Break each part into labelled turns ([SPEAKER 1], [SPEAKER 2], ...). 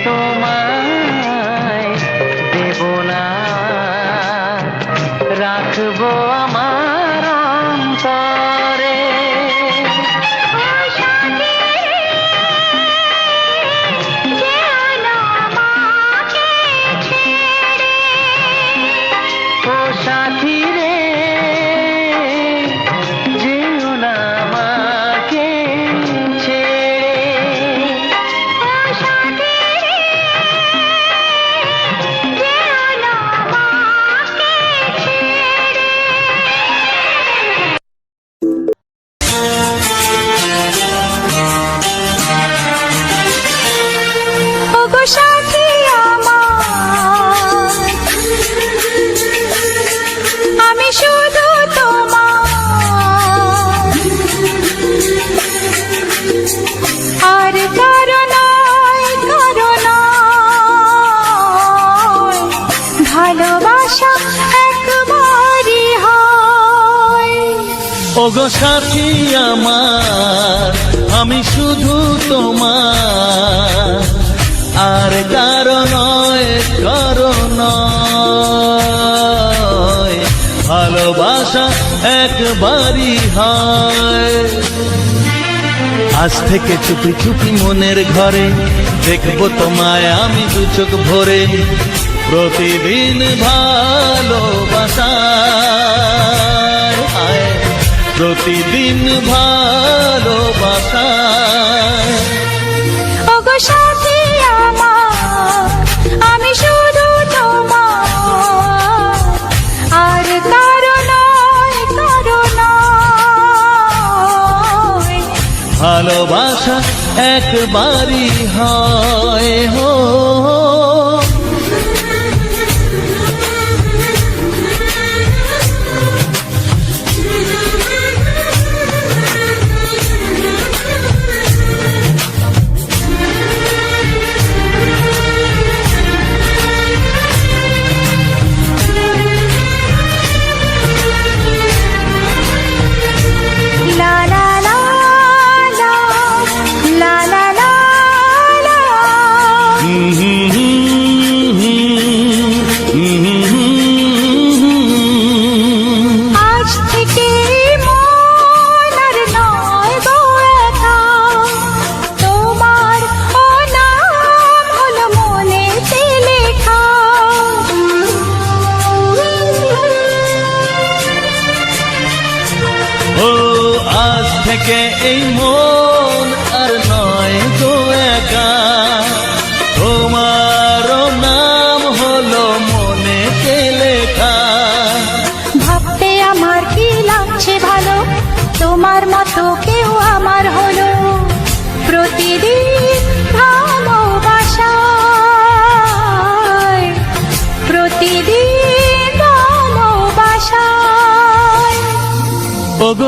[SPEAKER 1] तो আমি শুধু তোমার। আর কারণ কারণ ভালোবাসা একবারই হয়। আজ থেকে চুপি চুপি মনের ঘরে দেখব তোমায় আমি দু চোখ ভরে। প্রতিদিন ভালোবাসায় হায়, প্রতিদিন ভালোবাসায়।
[SPEAKER 2] ওগো সাথী আমার আমি শুধু তোমার। আর কারণ কারণ
[SPEAKER 1] ভালোবাসা একবারই হয় হো।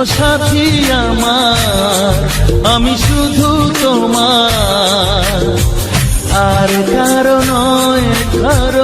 [SPEAKER 1] সাথী আমার আমি শুধু তোমার। আর কারণ কারণ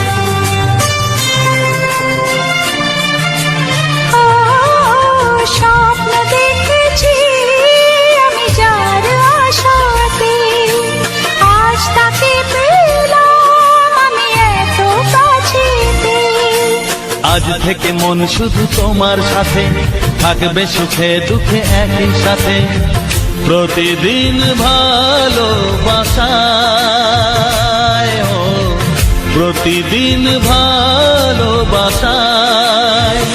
[SPEAKER 2] আজ
[SPEAKER 1] থেকে মন শুধু তোমার সাথে। থাকবে সুখে দুঃখে একই সাথে। প্রতিদিন ভালোবাসায়, ও, প্রতিদিন ভালোবাসায়।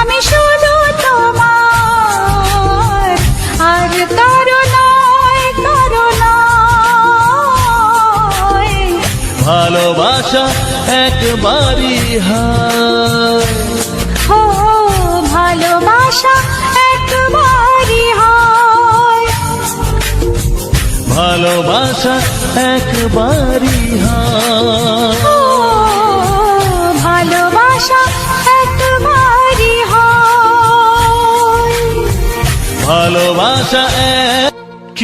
[SPEAKER 2] আমি শুধু তোমার, আর কারও
[SPEAKER 1] ভালোবাসা একবারই হয়।
[SPEAKER 2] ও ভালোবাসা একবারই হয়।
[SPEAKER 1] ভালোবাসা একবারই হয়।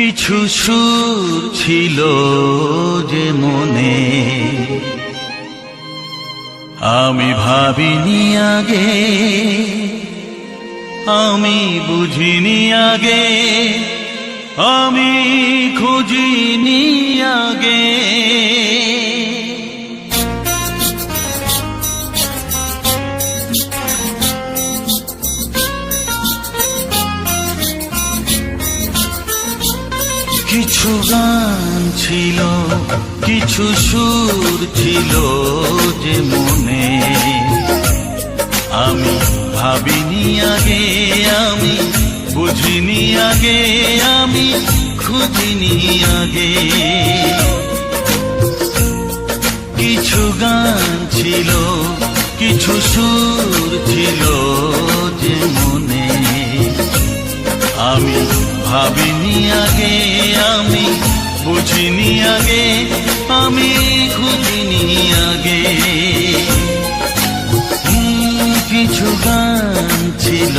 [SPEAKER 1] কিছু সুর ছিল যে মনে। আমি ভাবিনি আগে আমি বুঝিনি আগে আমি খুঁজিনি আগে। কিছু গান ছিল, কিছু সুর ছিল যে মনে। আমি ভাবিনি আগে, আমি বুঝিনি আগে, আমি খুঁজিনি আগে। কিছু গান ছিল, কিছু সুর ছিল যে মনে। আমি ভাবিনি আগে আমি বুঝিনি আগে আমি খুঁজিনি আগে। কিছু গান ছিল।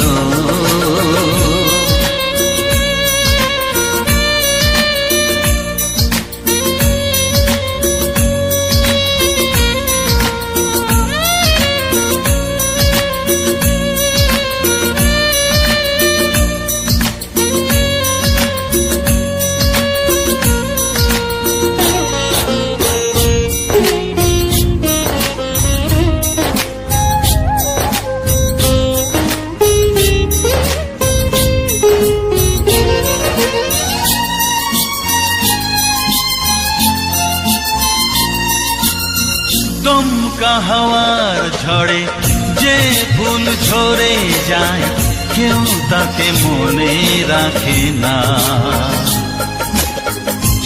[SPEAKER 1] তাকে মনে রাখে না।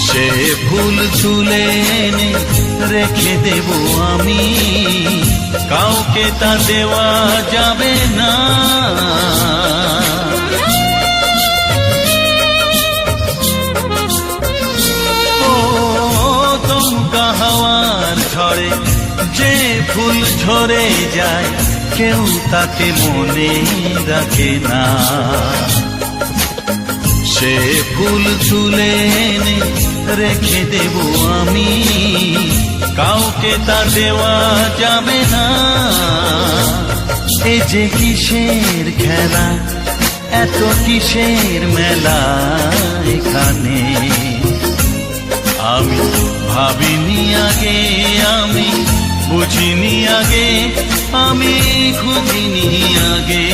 [SPEAKER 1] সে ফুল তুলে এনে রেখে দেব আমি। কাউকে তা দেওয়া যাবে না। ঝড়ে যে ফুল ঝরে যায় কেউ তাকে মনে রাখে না। সে ফুল তুলে রেখে দেব আমি। কাউকে তা দেওয়া যাবে না। এ যে কিসের খেলা, এত কিসের মেলা এখানে? আমি ভাবিনি আগে আমি বুঝিনি আগে আমি খুঁজিনি আগে।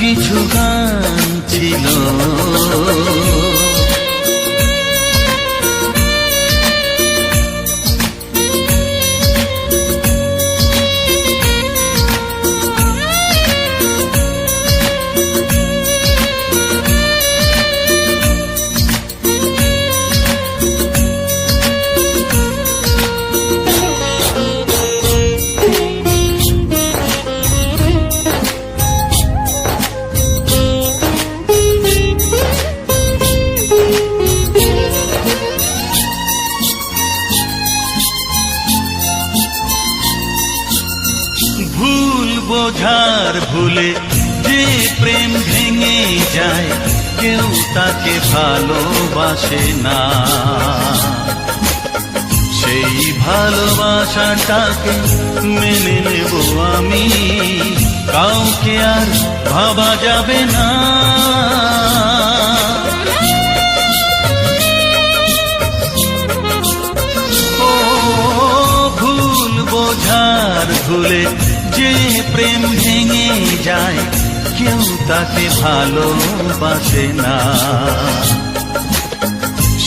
[SPEAKER 1] কিছু গান ছিল। ভালোবাসে না। সেই ভালোবাসাটাকে মেনে নেব আমি। কাউকে আর ভাবা যাবে না। ভুল বোঝার ভুলে যে প্রেম ভেঙে যায়, কেউ তাকে ভালোবাসে না।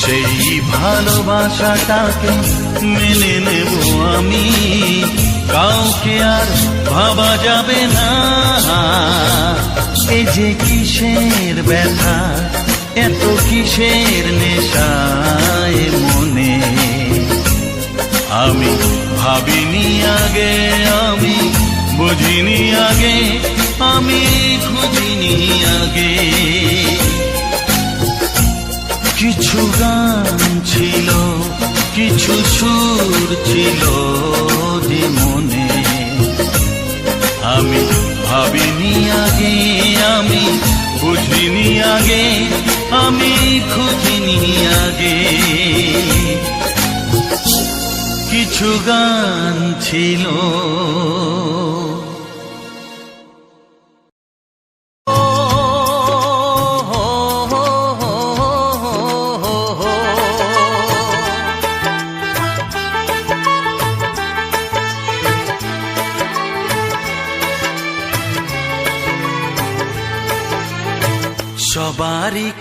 [SPEAKER 1] সেই ভালোবাসাটাকে মেনে নেব আমি। কাউকে আর ভাবা যাবে না। এ যে কিসের ব্যথা, এত কিসের নেশায় মনে। আমি ভাবিনি আগে, আমি বুঝিনি আগে, আমি খুঁজিনি আগে। কিছু গান ছিল, কিছু সুর ছিল যে মনে আমি ভাবিনি আগে, আমি বুঝিনি আগে, আমি খুঁজিনি আগে। কিছু গান ছিল।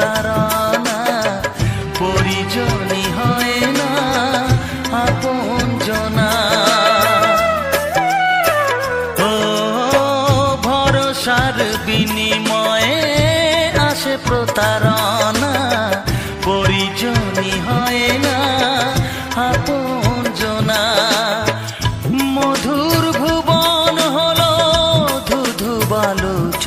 [SPEAKER 1] প্রতারণা হয় না ও বিনিময়ে আসে প্রতারণা হয় না মধুর ভুবন হলো ধুধু বালুচ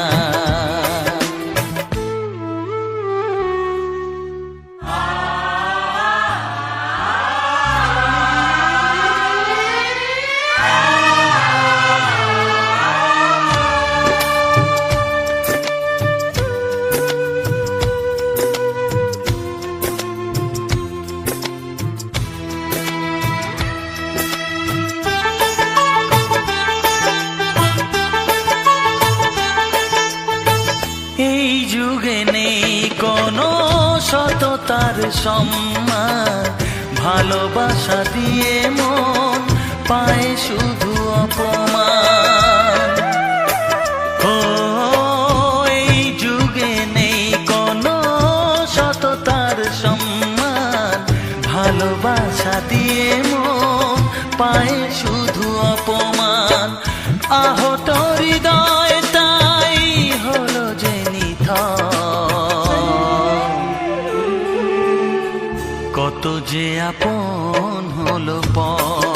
[SPEAKER 1] যে আপন হলো পর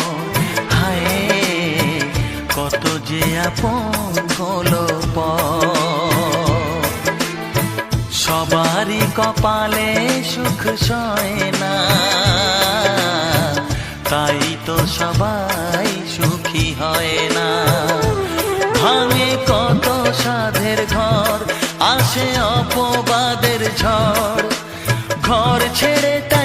[SPEAKER 1] হায়, কত যে আপন হলো পর সবারই কপালে সুখ সয় না। তাই তো সবাই সুখী হয় না। ভাঙে কত সাধের ঘর, আসে অপবাদের ঝড়। ঘর ছেড়ে তাই